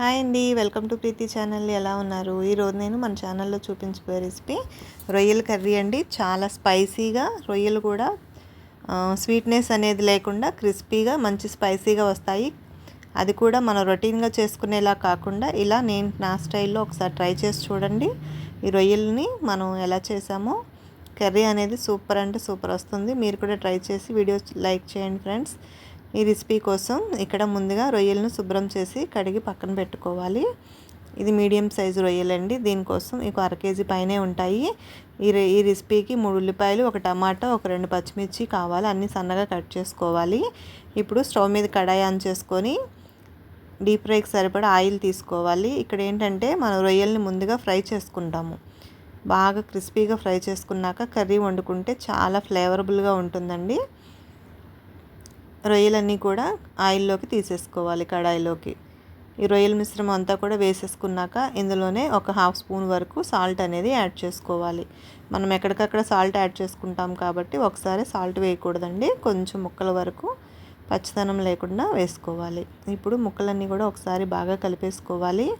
Hi అండి welcome to Preethi channel. ఎలా ఉన్నారు? ఈరోజు నేను మన ఛానల్లో చూపించబోయే రెసిపీ రొయ్యల కర్రీ అండి. చాలా స్పైసీగా రొయ్యలు కూడా స్వీట్నెస్ అనేది లేకుండా క్రిస్పీగా మంచి స్పైసీగా వస్తాయి. అది కూడా మనం రొటీన్గా చేసుకునేలా కాకుండా ఇలా నేను నా స్టైల్లో ఒకసారి ట్రై చేసి చూడండి. ఈ రొయ్యల్ని మనం ఎలా చేసామో. కర్రీ అనేది సూపర్ అంటే సూపర్ వస్తుంది. మీరు కూడా ట్రై చేసి వీడియో లైక్ చేయండి ఫ్రెండ్స్. ఈ రెసిపీ కోసం ఇక్కడ ముందుగా రొయ్యలను శుభ్రం చేసి కడిగి పక్కన పెట్టుకోవాలి. ఇది మీడియం సైజు రొయ్యలండి దీనికోసం ఇక అర కేజీ పైనే ఉంటాయి. ఈ ఈ రెసిపీకి మూడు ఉల్లిపాయలు ఒక టమాటా ఒక రెండు పచ్చిమిర్చి కావాలి. అన్నీ సన్నగా కట్ చేసుకోవాలి. ఇప్పుడు స్టవ్ మీద కడాయి ఆన్ చేసుకొని డీప్ ఫ్రైకి సరిపడా ఆయిల్ తీసుకోవాలి. ఇక్కడ ఏంటంటే మనం రొయ్యల్ని ముందుగా ఫ్రై చేసుకుంటాము. బాగా క్రిస్పీగా ఫ్రై చేసుకున్నాక కర్రీ వండుకుంటే చాలా ఫ్లేవరబుల్గా ఉంటుందండి. రొయ్యలన్నీ కూడా ఆయిల్లోకి తీసేసుకోవాలి కడాయిలోకి. ఈ రొయ్యల మిశ్రమం అంతా కూడా వేసేసుకున్నాక ఇందులోనే ఒక హాఫ్ స్పూన్ వరకు సాల్ట్ అనేది యాడ్ చేసుకోవాలి. మనం ఎక్కడికక్కడ సాల్ట్ యాడ్ చేసుకుంటాం కాబట్టి ఒకసారి సాల్ట్ వేయకూడదండి. కొంచెం ముక్కల వరకు పచ్చదనం లేకుండా వేసుకోవాలి. ఇప్పుడు ముక్కలన్నీ కూడా ఒకసారి బాగా కలిపేసుకోవాలి.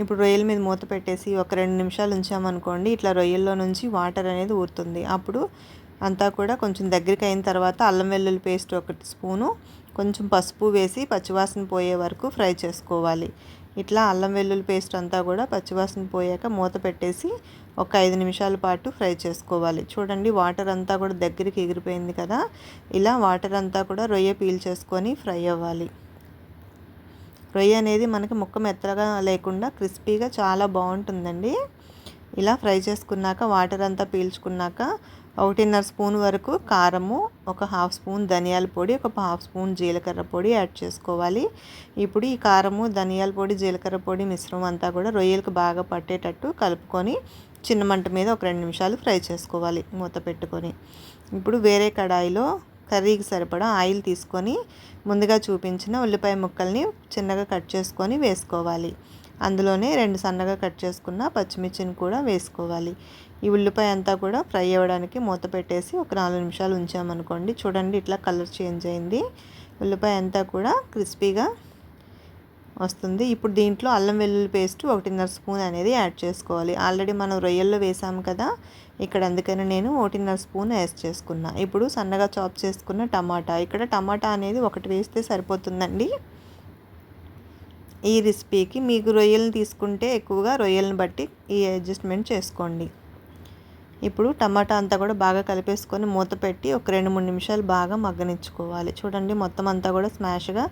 ఇప్పుడు రొయ్యల మీద మూత పెట్టేసి ఒక రెండు నిమిషాలు ఉంచామనుకోండి ఇట్లా రొయ్యల్లో నుంచి వాటర్ అనేది ఊరుతుంది. అప్పుడు అంతా కూడా కొంచెం దగ్గరికి అయిన తర్వాత అల్లం వెల్లుల్లి పేస్ట్ ఒకటి స్పూను కొంచెం పసుపు వేసి పచ్చివాసన పోయే వరకు ఫ్రై చేసుకోవాలి. ఇట్లా అల్లం వెల్లుల్లి పేస్ట్ అంతా కూడా పచ్చివాసన పోయాక మూత పెట్టేసి ఒక ఐదు నిమిషాల పాటు ఫ్రై చేసుకోవాలి. చూడండి వాటర్ అంతా కూడా దగ్గరికి ఎగిరిపోయింది కదా? ఇలా వాటర్ అంతా కూడా రొయ్య పీల్ చేసుకొని ఫ్రై అవ్వాలి. రొయ్య అనేది మనకి ముక్క మెత్తగా లేకుండా క్రిస్పీగా చాలా బాగుంటుందండి. ఇలా ఫ్రై చేసుకున్నాక వాటర్ అంతా పీల్చుకున్నాక ఒకటిన్నర స్పూన్ వరకు కారము ఒక హాఫ్ స్పూన్ ధనియాల పొడి ఒక హాఫ్ స్పూన్ జీలకర్ర పొడి యాడ్ చేసుకోవాలి. ఇప్పుడు ఈ కారము ధనియాల పొడి జీలకర్ర పొడి మిశ్రమం అంతా కూడా రొయ్యలకు బాగా పట్టేటట్టు కలుపుకొని చిన్న మంట మీద ఒక రెండు నిమిషాలు ఫ్రై చేసుకోవాలి మూత పెట్టుకొని. ఇప్పుడు వేరే కడాయిలో కర్రీకి సరిపడా ఆయిల్ తీసుకొని ముందుగా చూపించిన ఉల్లిపాయ ముక్కల్ని చిన్నగా కట్ చేసుకొని వేసుకోవాలి. అందులోనే రెండు సన్నగా కట్ చేసుకున్న పచ్చిమిర్చిని కూడా వేసుకోవాలి. ఈ ఉల్లిపాయ అంతా కూడా ఫ్రై అవ్వడానికి మూత పెట్టేసి ఒక నాలుగు నిమిషాలు ఉంచామనుకోండి. చూడండి ఇట్లా కలర్ చేంజ్ అయింది. ఉల్లిపాయ అంతా కూడా క్రిస్పీగా వస్తుంది. ఇప్పుడు దీంట్లో అల్లం వెల్లుల్లి పేస్ట్ ఒకటిన్నర స్పూన్ అనేది యాడ్ చేసుకోవాలి. ఆల్రెడీ మనం రొయ్యల్లో వేసాము కదా ఇక్కడ అందుకని నేను ఒకటిన్నర స్పూన్ వేస్ట్ చేసుకున్నా. ఇప్పుడు సన్నగా చాప్ చేసుకున్న టమాటా. ఇక్కడ టమాటా అనేది ఒకటి వేస్తే సరిపోతుందండి. ఈ రెసిపీకి మీకు రొయ్యలను తీసుకుంటే ఎక్కువగా రొయ్యలను బట్టి ఈ అడ్జస్ట్మెంట్ చేసుకోండి. ఇప్పుడు టమాటా అంతా కూడా బాగా కలిపేసుకొని మూత పెట్టి ఒక రెండు మూడు నిమిషాలు బాగా మగ్గనిచ్చుకోవాలి. చూడండి మొత్తం అంతా కూడా స్మాష్గా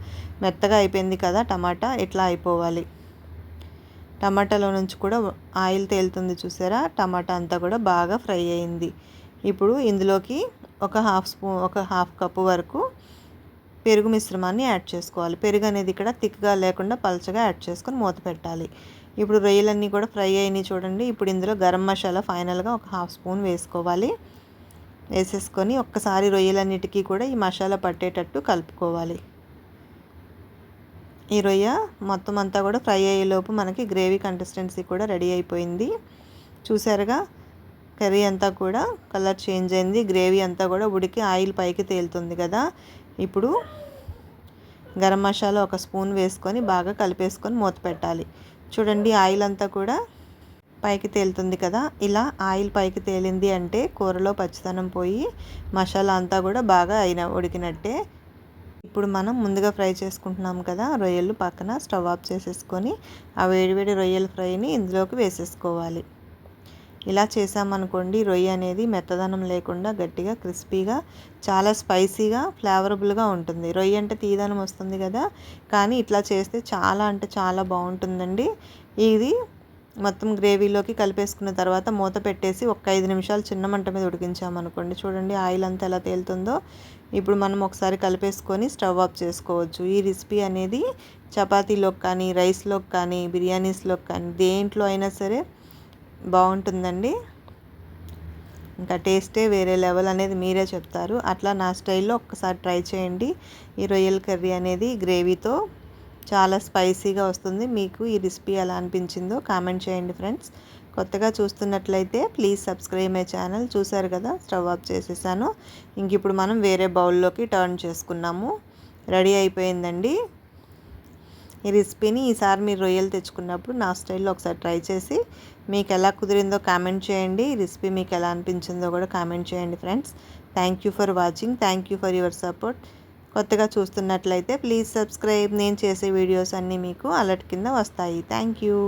మెత్తగా అయిపోయింది కదా టమాటా. ఇట్లా అయిపోవాలి? టమాటాలో నుంచి కూడా ఆయిల్ తేలుతుంది చూసారా? టమాటా అంతా కూడా బాగా ఫ్రై అయింది. ఇప్పుడు ఇందులోకి ఒక హాఫ్ స్పూన్ ఒక హాఫ్ కప్పు వరకు పెరుగు మిశ్రమాన్ని యాడ్ చేసుకోవాలి. పెరుగు అనేది ఇక్కడ థిక్గా లేకుండా పలచగా యాడ్ చేసుకొని మూత పెట్టాలి. ఇప్పుడు రొయ్యలన్నీ కూడా ఫ్రై అయినాయి చూడండి. ఇప్పుడు ఇందులో గరం మసాలా ఫైనల్గా ఒక హాఫ్ స్పూన్ వేసుకోవాలి. వేసేసుకొని ఒక్కసారి రొయ్యలన్నిటికీ కూడా ఈ మసాలా పట్టేటట్టు కలుపుకోవాలి. ఈ రొయ్య మొత్తం అంతా కూడా ఫ్రై అయ్యేలోపు మనకి గ్రేవీ కన్సిస్టెన్సీ కూడా రెడీ అయిపోయింది. చూసారుగా? కర్రీ అంతా కూడా కలర్ చేంజ్ అయింది. గ్రేవీ అంతా కూడా ఉడికి ఆయిల్ పైకి తేలుతుంది కదా? ఇప్పుడు గరం మసాలా ఒక స్పూన్ వేసుకొని బాగా కలిపేసుకొని మూత పెట్టాలి. చూడండి ఆయిల్ అంతా కూడా పైకి తేలుతుంది కదా? ఇలా ఆయిల్ పైకి తేలింది అంటే కూరలో పచ్చితనం పోయి మసాలా అంతా కూడా బాగా అయిన ఉడికినట్టే. ఇప్పుడు మనం ముందుగా ఫ్రై చేసుకుంటున్నాం కదా రొయ్యలు పక్కన స్టవ్ ఆఫ్ చేసేసుకొని ఆ వేడివేడి రొయ్యల ఫ్రైని ఇందులోకి వేసేసుకోవాలి. ఇలా చేసామనుకోండి రొయ్య అనేది మెత్తదనం లేకుండా గట్టిగా క్రిస్పీగా చాలా స్పైసీగా ఫ్లేవరబుల్గా ఉంటుంది. రొయ్య అంటే తీదనం వస్తుంది కదా కానీ ఇట్లా చేస్తే చాలా అంటే చాలా బాగుంటుందండి. ఇది మొత్తం గ్రేవీలోకి కలిపేసుకున్న తర్వాత మూత పెట్టేసి ఒక ఐదు నిమిషాలు చిన్న మంట మీద ఉడికించామనుకోండి. చూడండి ఆయిల్ అంతా ఎలా తేలుతుందో. ఇప్పుడు మనం ఒకసారి కలిపేసుకొని స్టవ్ ఆఫ్ చేసుకోవచ్చు. ఈ రెసిపీ అనేది చపాతీలోకి కానీ రైస్లోకి కానీ బిర్యానీస్లోకి కానీ దేంట్లో అయినా సరే బాగుంటుందండి. ఇంకా టేస్టే వేరే లెవెల్ అనేది మీరే చెప్తారు. అట్లా నా స్టైల్లో ఒక్కసారి ట్రై చేయండి. ఈ రొయ్యల కర్రీ అనేది గ్రేవీతో చాలా స్పైసీగా వస్తుంది. మీకు ఈ రెసిపీ ఎలా అనిపించిందో కామెంట్ చేయండి ఫ్రెండ్స్. కొత్తగా చూస్తున్నట్లయితే ప్లీజ్ సబ్స్క్రైబ్ మై ఛానల్. చూసారు కదా స్టవ్ ఆఫ్ చేసేసాను. ఇంక ఇప్పుడు మనం వేరే బౌల్లోకి టర్న్ చేసుకున్నాము. రెడీ అయిపోయిందండి. ఈ రెసిపీని ఈసారి మీరు రొయ్యలు తెచ్చుకున్నప్పుడు నా స్టైల్లో ఒకసారి ట్రై చేసి మీకు ఎలా కుదిరిందో కామెంట్ చేయండి. ఈ రెసిపీ మీకు ఎలా అనిపించిందో కూడా కామెంట్ చేయండి friends. Thank you for watching. Thank you for your support. కొత్తగా చూస్తున్నట్లయితే ప్లీజ్ సబ్స్క్రైబ్. నేను చేసే వీడియోస్ అన్నీ మీకు అలర్ట్ కింద వస్తాయి. Thank you.